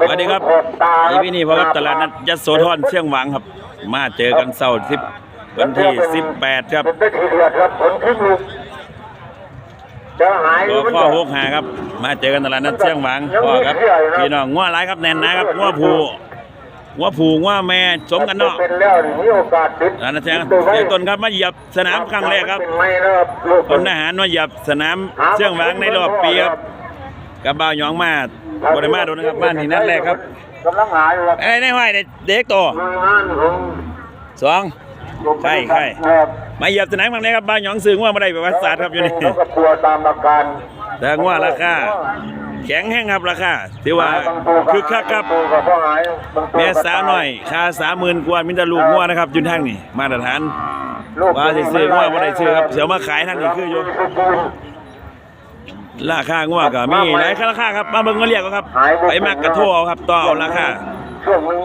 สวัสดีครับอีพีนี้พบกับตลาดนัดยโสธรเชียงหวังครับ มาเจอกันเสาร์ที่วันที่18ครับเป็นได้ทีเดือดครับผลทิ้งลูกจะหายตัวข้อหกหาครับ มาเจอกันตลาดนัดเชียงหวังพ่อครับพี่น้องง้อไรครับแน่นหนะครับง้อผูง้อผูง้อแม่สมกันเนาะเป็นแล้วนี่มีโอกาสติดตลาดนัดเชียงเจ้าต้นครับมาเหยียบสนามครั้งแรกครับเป็นไม่นะครับลูกต้นทหารมาเหยียบสนามเชียงหวังในรอบปีครับกับบ่าวหยองมา บริมาโดนนะครับบ้านนี่นัดแรกครับกำลังหาอยู่ครับไอ้ในห้อยเด็กโตหน่วยงานของสองใช่ใช่ครับมาเหยียบสนามครั้งแรกครับบ้านหยองซื้อว่ามาได้ประวัติศาสตร์ครับอยู่นี่เขาก็กลัวตามอาการแต่ว่าราคาแข็งแห้งครับราคาถือว่าคือคักครับตัวก็พ่อหายบางตัวแม่สาวหน่อยค่าสามหมื่นกว่ามิตรลูกงัวนะครับอยุนทางนี่มาตรฐานลูกว่าสิซื้องัวบ่ได้ซื้อครับเสียวมาขายทางนี้คืออยู่ ราคางัวก็มีหลายราคาครับมาเบิ่งมาเรียกเอาครับ ไปมากกระโทรเอาครับต่อเอาราคาช่วงหนึง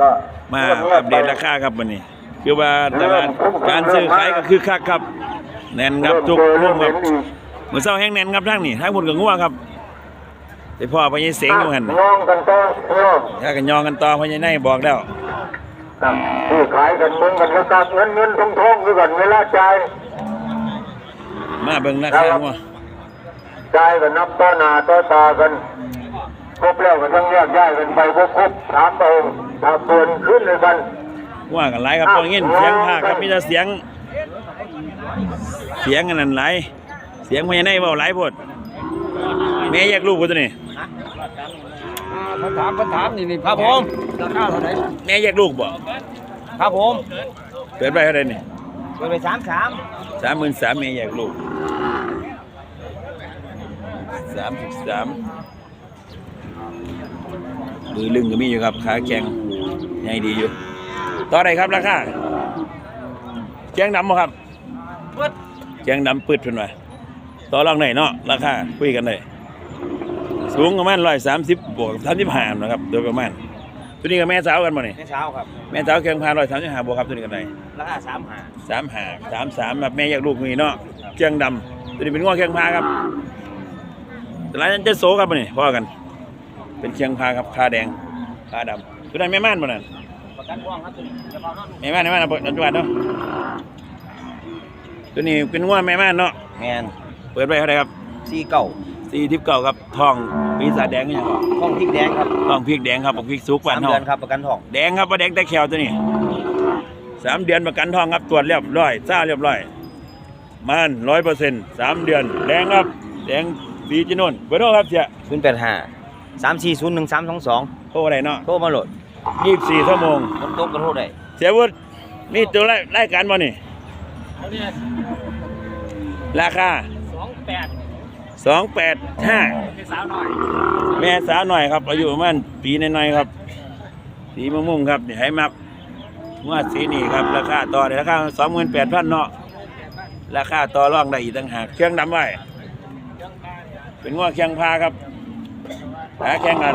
ก็มาอัปเดตราคาครับวันนี้ คือว่าตลาดการซื้อขายก็คือคักครับ แน่นครับทุกมุมครับมื้อเช้าแห้งแน่นครับทางนี้ทางพุ่นก็งัวครับไปพ่อไปยังเสงอยู่หั่นงองกันต่อเนาะถ้ากันยองกันต่อพญาไนบอกแล้วซื้อขายกันมึงกันก็ตัดเงินเงินทองทองด้วยกันเวลาจ่ายมาเบิ่งราคางัว จ่ายกันนับต่อหน้าต่อตากันครบแล้วก็ต้องแยกย้ายกันไปครบครบถามเอาถ้าเกินขึ้นเลยกันว่ากันหลายครับตอนนี้เสียงภาคครับมีแต่เสียง เสียงกันนั่นหลายเสียงพญาไนเว้าหลายโพดแม่แยกลูกบ่ตัวนี้คำถามคำถามนี่นี่ครับผมราคาเท่าไหร่แม่แยกลูกบ่ครับผมเปิดไปเท่าไหร่นี่เปิดไปสามสามสามหมื่นสามแม่แยกลูก สามสิบสามมือลึงก็มีอยู่ครับขาแข็งใหญ่ดีอยู่ต่อได้ครับราคาแจ้งดำบ่ครับปึ๊ดแจ้งดำปืดเพิ่นว่าต่อรองไหนเนาะราคาคุยกันได้สูงประมาณร้อยสามสิบบวกสามสิบห้านะครับโดยประมาณตัวนี้กับแม่สาวกันบ่นี่ในเช้าครับแม่สาวแข่งพาร้อยสามสิบห้าบวกครับตัวนี้กันได้ราคาสามหาสามห้าสามสามแบบแม่แยกลูกมีเนาะแจ้งดำตัวนี้เป็นง้อแข่งพาครับแต่ร้านนั้นจะโซครับบ่นี่พ่อกัน เป็นเชียงพาครับคาแดงคาดำตัวนั้นแม่ม่านบ่นั่นประกันว่างครับตัวนี้จะพอนอนแม่ม่านแม่ม่านเอาปัจจุบันเนาะตัวนี้เป็นง้อแม่ม่านเนาะแมนเปิดไว้เท่าไหร่ครับสี่เก่าสี่ทิพเก่าครับทองปีศาจแดงก็ยังครับห้องพริกแดงครับทองพริกแดงครับบักพริกสุกหวาสานมทอเดืองนครับประกันทองแดงครับว่าแดงแต่แขวตัวนี้สามเดือนประกันทองครับตรวจเรียบร้อยซ่าเรียบร้อยมันร้อยเปอร์เซ็นต์สามเดือนแดงครับแดง ดีจีนนเบอร์โทรครับเสียศูนย์แปดห้าสามสี่ศูนย์หนึ่งสามสองสองโทรอะไรเนาะโทรมาโหลดยี่สิบสี่ชั่วโมงคนโต๊ะก็โทรได้เสียวุฒิมีตัวรายรายการบ่นี่ราคาสองแปดสองแปดห้าเป็นสาวหน่อยแม่สาวหน่อยครับอายุประมาณปีน้อยๆครับ สีมะม่วงครับนี่ให้มักงวดสีนี่ครับราคาต่อในราคาสองหมื่นแปดพันเนาะราคาต่อรองได้อีกต่างหากเครื่องดำไว้ เป็นงวดเครื่องพาครับขาแข่งกัน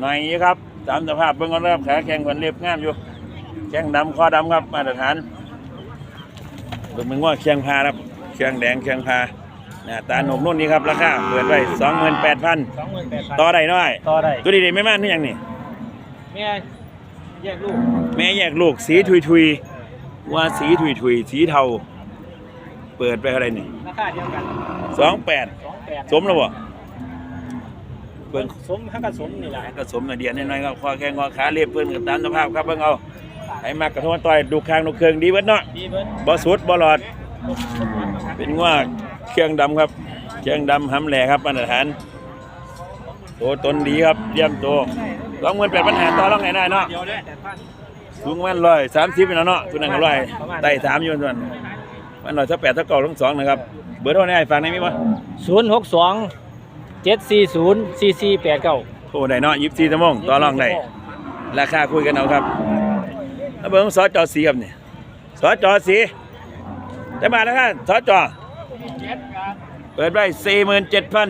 หน่อยนี้ครับตามสภาพเบื้องต้นครับขาแข่งกันเรียบงามอยู่แข้งดำคอดำครับมาตรฐานเป็นงวดเครื่องพาครับเครื่องแดงเครื่องพาหน้าตาหนุ่มนุ่นนี่ครับราคาเปิดไว้สองหมื่นแปดพันสองหมื่นแปดต่อได้น้อยต่อได้ตัวดีๆไม่มากนี่ยังนี่แม่แยกลูกแม่แยกลูกสีทุยทุยๆว่าสีทุยทุยๆสีเทา เปิดไปเท่าไหรนี่ราคาเดียวกันสองแปดสอง แปดสมแล้วบ่เบิ่งสมห้ากับสมนี่แหละก็สมหน่อยเดียวน้อยๆครับคอแข้งคอขาเรียบเพิ่นกับตามสภาพครับเบิ่งเอาให้มากกระโทษต่อยดูคางดูเครื่องดีเบิดเนาะดีเบิ้ลบ่สุดบ่หลอด เป็นว่าเครื่องดำครับ เครื่องดำหำแหล่ครับมาตรฐานโตตนดีครับเยี่ยมโตสองหมื่นแปดปัญหาต่อรองไหนได้เนาะเดียวได้แปดพันสูงประมันร้อยสามสิบเป็นแล้วเนาะตัวนั้นก็ร้อยไต่สามอยู่ส่วน มันร้อยสักแปดสักเก้าทั้งสองนะครับ เบอร์โทรนี่ให้ฟังได้ไหมวะศูนย์หกสองเจ็ดสี่ศูนย์สี่สี่แปดเก้าโทรได้เนาะยิบสี่ชั่วโมงต่อรองได้ราคาคุยกันเอาครับแล้วเบอร์ของสจสีครับเนี่ยสจสีจะมาแล้วครับสจเปิดไว้สี่หมื่นเจ็ดพัน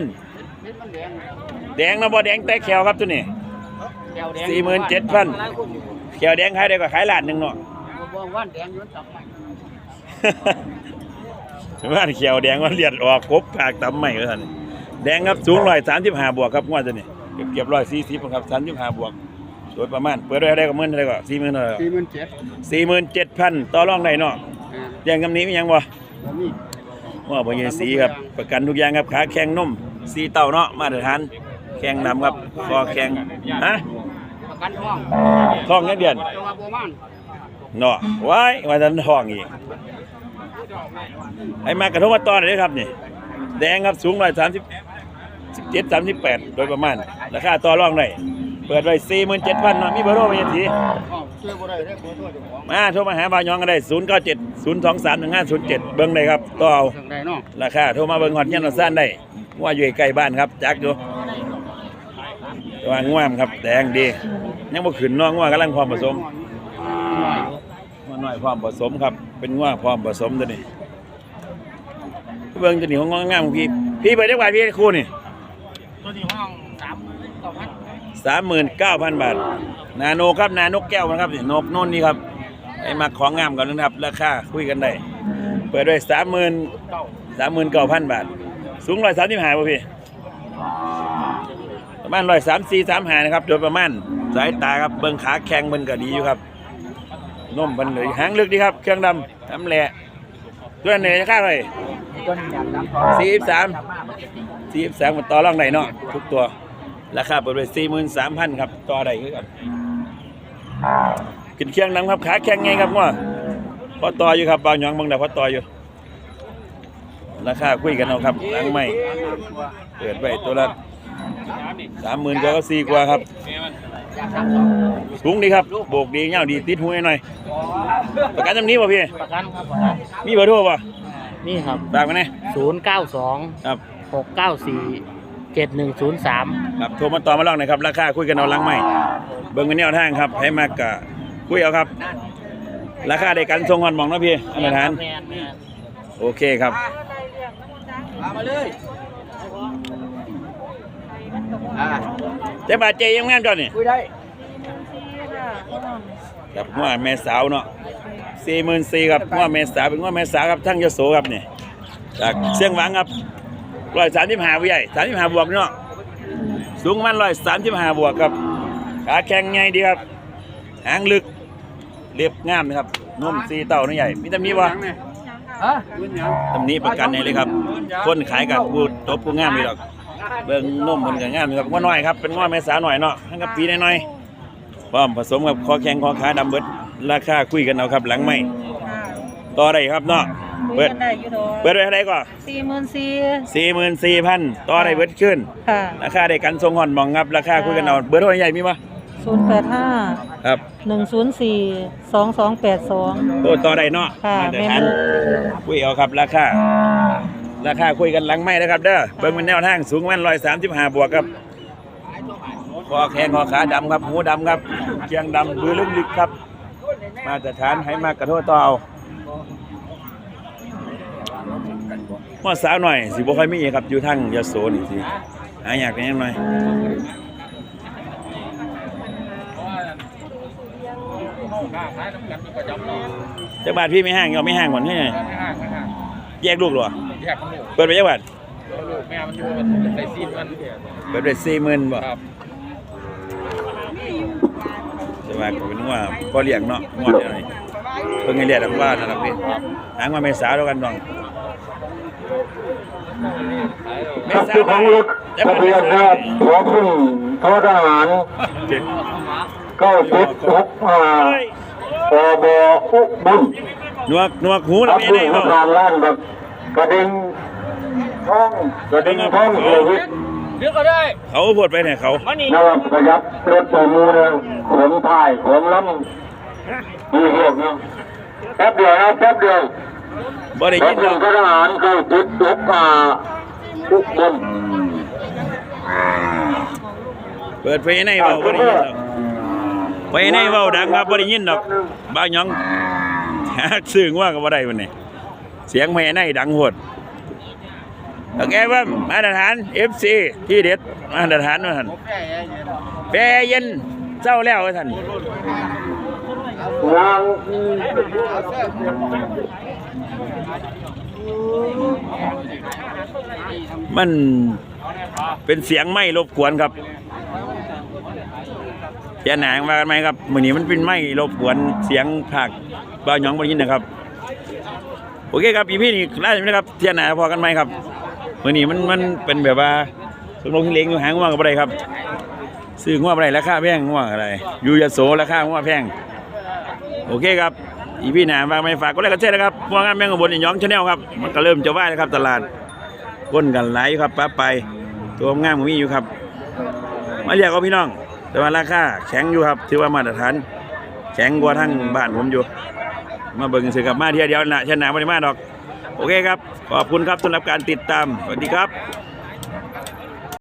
แดงนะบ่แดงแต่แขวครับตัวนี้สี่หมื่นเจ็ดพันแขวแดงขายได้ก็ขายล้านหนึ่งเนาะ ว่านแดงย้อนตับใหม่บ้านเขียวแดงว่าเลียดออกครบปากตำใหม่ก็ท่านแดงครับสูงร้อยสามสิบห้าบวกครับงวดตัวนี้เก็บเก็บร้อยสี่สิบครับสามสิบห้าบวกโดยประมาณเปิดไว้ได้ก็หมื่นเท่าไหร่ก็สี่หมื่นเท่าไหร่สี่หมื่นเจ็ดสี่หมื่นเจ็ดพันต่อรองได้เนาะอ่าเรียงคำนี้มีหยังบ่แล้วนี่ว่าบ่ยินสีครับประกันทุกอย่างครับขาแข็งนุ่มสีเต่าเนาะมาตรฐานแข็งนำครับคอแข็งฮะประกันท้องท้องยังเดือนจังหวัดประมาณเนาะว้ายว่าทันท้องอีก ให้มากระทบมาตอนเลยครับนี่ แดงครับสูงร้อยสามสิบสิบเจ็ดสามสิบแปดโดยประมาณ ราคาต่อรองได้เปิดไว้สี่หมื่นเจ็ดพันเนาะมีเบอร์โทรไหมยันสีอ๋อช่วยบ่ได้ได้ขอโทษเจ้าของมาโทรมาหาบาวยองก็ได้ศูนย์เก้าเจ็ดศูนย์สองสามหนึ่งห้าศูนย์เจ็ดเบิ้งได้ครับต่อเอาทางใดเนาะราคาโทรมาเบิ่งฮอดเฮียนเราซ่านได้ว่าอยู่ใกล้บ้านครับจักอยู่แต่ว่าง่วมครับ แดงดี ยังบ่ขึ้นเน้องง่วกำลังพร้อมผสมน้อยง่วน้อยพร้อมผสมครับ เป็นง่วพร้อมผสมตัวนี้ เบิ่งตัวนี้ของงามของพี่ พี่เปิดได้กว่าพี่คู่นี่ตัวนี้ห้องสามหมื่นเก้าพัน39,000บาท นาโนครับ นานกแก้วมันครับนี่นกโน่นนี่ครับไอ้มาของงามก่อนนะครับ ราคาคุยกันได้ เปิดด้วย30,000เก้า39,000บาท สูง135บ่พี่ ประมาณร้อยสามสี่สามหานะครับ โดยประมาณสายตาครับ เบิ้งขาแข็งมันก็ดีอยู่ครับนุ่มมันเลยหางลึกดีครับ เครื่องดำทำแหละ ตัวไหนจะค่าเท่าไหร่ตัวนี้อยากดังสี่สิบสามสี่สิบสามต่อรองไหนเนาะทุกตัว ราคาเปิดไปสี่หมื่นสามพันครับต่อใดคือกันขึ้นเครื่องดำครับขาแข็งไงครับว่าพอต่ออยู่ครับเบาหยองบางแต่พอต่ออยู่ราคาคุยกันเอาครับหลังไม่เปิดไปตัวละ สามหมื่นกว่าก็สี่กว่าครับสูงดีครับโบกดีเงาดีติดหูหน่อยประกันจำนี้ป่ะพี่ประกันครับประกันมีเบอร์โทรป่ะนี่ครับฝากมาเนี่ยศูนย์เก้าสองครับหกเก้าสี่เจ็ดหนึ่งศูนย์สามครับโทรมาต่อมาลองหน่อยครับราคาคุยกันเอาหลังใหม่เบิ่งกันแนวทางครับให้มากกะคุยเอาครับ ราคาได้กันทรงหอนหมองนะพี่อันดับฐานแมนแมนโอเคครับมาเลย อ่าเจ๊บาทเจยังงานจอดนี่คุยได้ครับว่าแม่สาวเนาะสี่หมื่นสี่ครับว่าแม่สาวเป็นว่าแม่สาวครับทั้งยโสครับนี่จากเชียงหวังครับร้อยสามสิบห้าผู้ใหญ่สามสิบห้าบวกเนาะสูงมันร้อยสามสิบห้าบวกครับขาแข็งใหญ่ดีครับหางลึกเรียบงามนะครับนุ่มสีเต่านี่ใหญ่มีตำหนี้วะฮะตำหนี้ประกันให้เลยครับ คนขายกับผู้ตบผู้งามนี่หรอก เบิ่งนุ่มมันก็งามอยู่ครับว่าน้อยครับเป็นว่าแม่สาวหน่อยเนาะทั้งกับปีน้อยๆพร้อมผสมกับคอแข็งคอขาดำเบิดราคาคุยกันเอาครับ หลังไม่ต่อได้ครับเนาะคุเปิยดกันได้อยู่ดอกเปิดไว้เท่าไหร่ก็สี่หมื่นสี่สี่หมื่นสี่พันต่อได้เบิดขึ้นค่ะราคาได้กันทรงห่อนหมองครับราคาคุยกันเอาเบอร์โทรใหญ่มีปะศูนย์แปดห้าครับหนึ่งศูนย์สี่สองสองแปดสองโตต่อได้เนาะค่ะมาตรแม่ฐานนคุยเอาครับราคา ราคาคุยกันหลังไม่นะครับเด้อเบิ่งเป็นแนวทางสูงประมันร้อยสามสิบห้าบวกครับคอแข้งคอขาดำครับหูดำครับเกียงดำบือลึกลึกครับ มาตรฐานให้มากกระโทษต่อเอาว่าสาวหน่อยสิบ่ค่อยมีครับอยู่ทางยโสนี่สิหาอยากแหน่หน่อยจักบาทพี่ไม่ห่างยอมไม่ห่างก่อนให้ไงแยกลูกเหรอ แยกกันลูกเปิดไปจักบาทลูกแม่มันอยู่ในซีนมันเปิดไปสี่หมื่นบ่ครับแต่ว่าก็เป็นว่าพอเลี้ยงเนาะงอดเดียวนี่เพิ่งให้เรียกดังว่านะครับพี่หางมาเมษาแล้วกันน้องเมครับษาเจ้าของรถทะเบียนครับหัวพึ่งทอทหารเจ็ดเก้าเจ็ดหกห้าเฮ้ยปบอุบลหนวกหนวกหูคนะรับแม่เพื่ได้อเนาะการล้านแบบ กระดิ่งท้องกระดิ่งท้องโควิดเดี๋ยวก็ได้ เขาพูดไปเนี่ยเขามานี่นะครับประหยัดรถตัวมูเนี่ยขนถ่ายขนล้ำมีเหตุเนาะแป๊บเดียวนะแป๊บเดียวบ่ได้รยิถนหหรนึ่องกทหารเก้าเจ็ดหกห้าอุบลเปิดไฟในเว้าบ่ได้ยินหรอกไฟในเว้าดังครับบ่ได้ยินดอกบ้าวหยองหาซึ่งว่าก็บ่ได้วันนี้ เสียงไฟในดังโหดโอเคว่ามาตรฐาน FC ที่เด็ดมาตรฐานว่าซั่นแค่เย็นแปรเย็นเจ้าแล้วท่านงานมันเป็นเสียงไม่รบกวนครับเสียหนางว่ากันไหมครับมือนี้มันเป็นไม้รบกวนเสียงภาคบ่าหยองบ่ได้ยินนะครับ โอเคครับอีพี่นี่ไล่ไปนะครับเสียนหนาพอกันไหมครับมื้อนี้มันมันเป็นแบบว่าลงลงเล้งอยู่หางง่วงก็บ่ได้ครับ ซื้อง่วงบ่ได้ราคาแพงง่วงอะไรอยู่ยโสราคาง่วงแพง โอเคครับอีพี่หนาฝากไม่ฝากก็แล้วกันเช่นะครับพวกงานแมงกบนอีหยองชาแนลครับมันก็เริ่มจะว่ายแล้วครับ ตลาดก้นกันไหลครับป้าไป ตัวงามของมีอยู่ครับ มาเรียกเอาพี่น้อง แต่ว่าราคาแข็งอยู่ครับ ถือว่ามาตรฐาน แข็งกว่าทั้งบ้านผมอยู่ มาเบิ่งซื้อกับมาเที่ยวเดียวนะชนะบริมาดอก โอเคครับ ขอบคุณครับสำหรับการติดตาม สวัสดีครับ